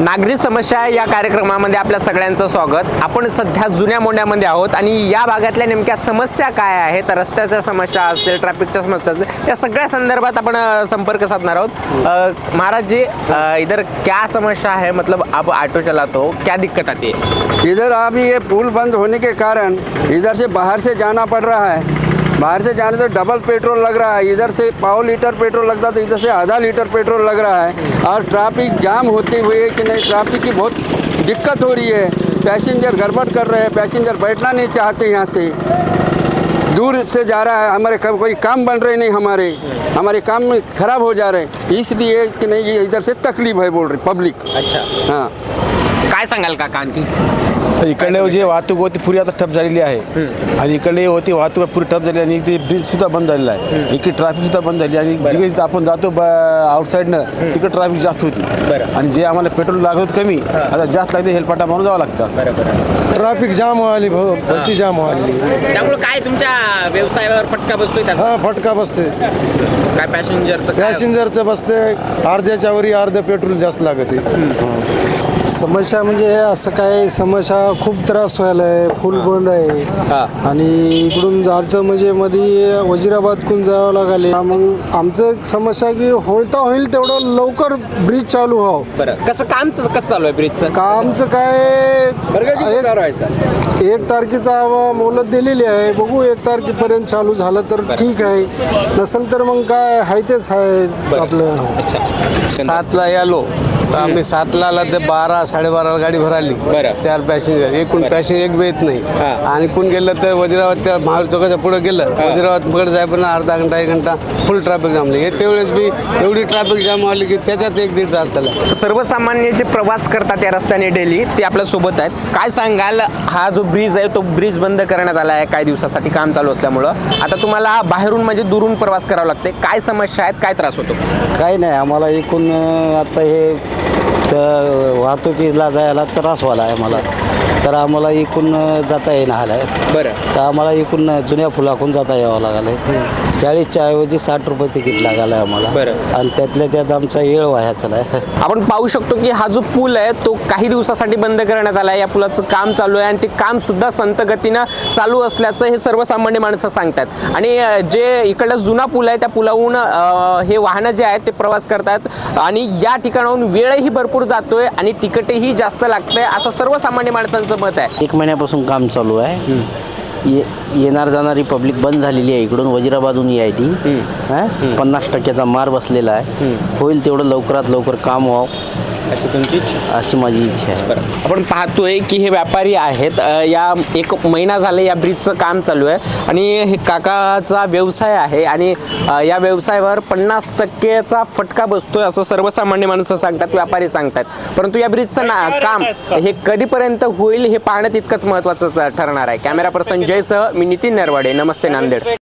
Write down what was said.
नागरिक समस्या या कार्यक्रमामध्ये आपल्या सगळ्यांचं स्वागत. आपण सध्या जुन्या मोंड्यामध्ये आहोत आणि या भागातल्या नेमक्या समस्या काय आहेत? रस्त्याच्या समस्या असतील ट्रॅफिकच्या समस्या असतील या सगळ्या संदर्भात आपण संपर्क साधणार आहोत. महाराज जी इधर क्या समस्या है? मतलब आप ऑटो चलाते हो क्या दिक्कत आती है? इधर अभी ये पुल बंद होने के कारण इधर से बाहर से जाना पड़ रहा है। बाहर से जाने तो डबल पेट्रोल लग रहा है। इधर से पाओ लीटर पेट्रोल लगता तो इधर से आधा लीटर पेट्रोल लग रहा है। और ट्रैफ़िक जाम होते हुए कि नहीं ट्रैफ़िक की बहुत दिक्कत हो रही है। पैसेंजर गड़बड़ कर रहे हैं। पैसेंजर बैठना नहीं चाहते यहाँ से। दूर से जा रहा है। हमारे कब कोई काम बन रहे नहीं हमारे। हमारे काम में खराब हो जा रहे हैं। इसलिए कि नहीं ये इधर से तकलीफ़ है बोल रही पब्लिक अच्छा। हाँ। काय सांगाल काका आणखी इकडे जी वाहतूक होती पुरी आता ठप झालेली आहे. आणि इकडे होती वाहतूक पुरी ठप झाली आणि ते ब्रिज सुद्धा बंद झालेला आहे. इकडे ट्रॅफिक सुद्धा बंद झाली आणि जिकडे आपण जातो आउटसाईडनं तिकडे ट्रॅफिक जास्त होती. आणि जे आम्हाला पेट्रोल लागत होतं कमी आता जास्त लागते हेलपाटा मारून जावं लागतं. ट्रॅफिक जाम व्हायली भाऊ भरती जाम व्हायली त्यामुळे काय तुमच्या व्यवसायावर फटका बसतोय हा फटका बसते काय पॅसेंजरचं पॅसेंजरचं बसते अर्ध्याच्या वरी अर्ध पेट्रोल जास्त लागते समस्या म्हणजे असं काय समस्या खूप त्रास व्हायला आहे फुल बंद हा. आहे आणि इकडून जायचं म्हणजे मध्ये वजिराबादकडून जावं लागले. मग आमचं एक समस्या की होता होईल तेवढं लवकर ब्रिज चालू व्हावं. बरं. कसं काम कसं चालू आहे ब्रिजचं? कामचं काय एक- तारखेचा मोलत दिलेली आहे. बघू एक तारखेपर्यंत चालू झालं तर ठीक आहे. नसेल तर मग काय आहे तेच आहे आपलं सातला यालो. तर आम्ही सातला आला ते बारा साडेबाराला गाडी भराली बरं. चार पॅसेंजर. एकूण पॅसेंजर एक बी येत नाही. हा. आणि कोण गेलं तर वजिराबाद त्या महावीर चौकाच्या पुढे गेलं. वजिराबाद पकडे जायपर्यंत अर्धा घंटा एक घंटा फुल ट्रॅफिक जमले. येते वेळेस बी एवढी ट्रॅफिक जाम आली की त्याच्यात एक दीड तास चालला सर्वसामान्य जे प्रवास करतात या रस्त्याने डेली ते आपल्यासोबत आहेत. काय सांगाल? हा जो ब्रिज आहे तो ब्रिज बंद करण्यात आला आहे काही दिवसासाठी काम चालू असल्यामुळं. आता तुम्हाला बाहेरून म्हणजे दुरून प्रवास करावा लागते काय समस्या आहेत? काय त्रास होतो? काही नाही आम्हाला एकूण अं, आता हे तर वाहतुकीला जायला त्रास व्हायला आहे मला तर आम्हाला अं, जाता येणं आलं आहे. बरं. तर आम्हाला अं, जुन्या फुलाकून जाता यावं लागलं आहे. चाळीसच्या ऐवजी साठ रुपये तिकीट लागायला आहे आम्हाला. बरं. आणि त्यातल्या त्यात आमचा येळ व्हायचा आहे. आपण पाहू शकतो की हा जो पूल आहे तो काही दिवसासाठी बंद करण्यात आला आहे. या पुलाचं काम चालू आहे आणि ते काम सुद्धा संत गतीनं चालू असल्याचं हे सर्वसामान्य माणसं सांगतात. आणि जे इकडला जुना पूल आहे त्या पुलाहून हे वाहनं जे आहेत ते प्रवास करतात. आणि या ठिकाणाहून वेळही भरपूर जातोय आणि तिकीटही जास्त लागतंय असं सर्वसामान्य माणसांचं मत आहे. एक महिन्यापासून काम चालू आहे. ये येणार जाणारी पब्लिक बंद झालेली आहे इकडून वजिराबादहून यायची हा? पन्नास टक्क्याचा मार बसलेला आहे. होईल तेवढं लवकरात लवकर काम व्हावं. अशी तुमची इच्छा? अशी माझी इच्छा आहे. बरं. आपण पाहतोय की हे व्यापारी आहेत. अ, या एक महिना झाले या ब्रिजचं काम चालू आहे. आणि हे काकाचा व्यवसाय आहे आणि अ, या व्यवसायावर पन्नास टक्केचा फटका बसतोय असं सर्वसामान्य माणसं सांगतात व्यापारी सांगतात. परंतु या ब्रिजचं ना काम हे कधीपर्यंत होईल हे पाहणं तितकंच महत्त्वाचं ठरणार आहे. कॅमेरा पर्सन जयसह मी नितीन नरवाडे. नमस्ते नांदेड.